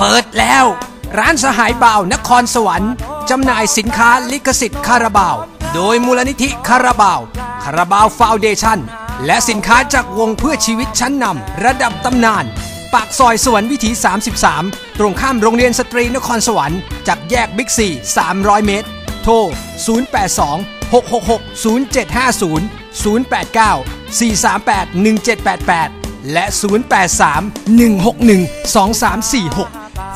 เปิดแล้ว ร้านสหายบ่าวนครสวรรค์จำหน่ายสินค้าลิขสิทธิ์คาราบาว โดยมูลนิธิคาราบาว คาราบาวฟาวเดชั่น และสินค้าจากวงเพื่อชีวิตชั้นนำระดับตำนาน ปากซอยสวรรค์วิถี 33 ตรงข้ามโรงเรียนสตรีนครสวรรค์จากแยกบิ๊กซี 300 เมตร โทร 082 666 0750 089 438 1788 และ 083 161 2346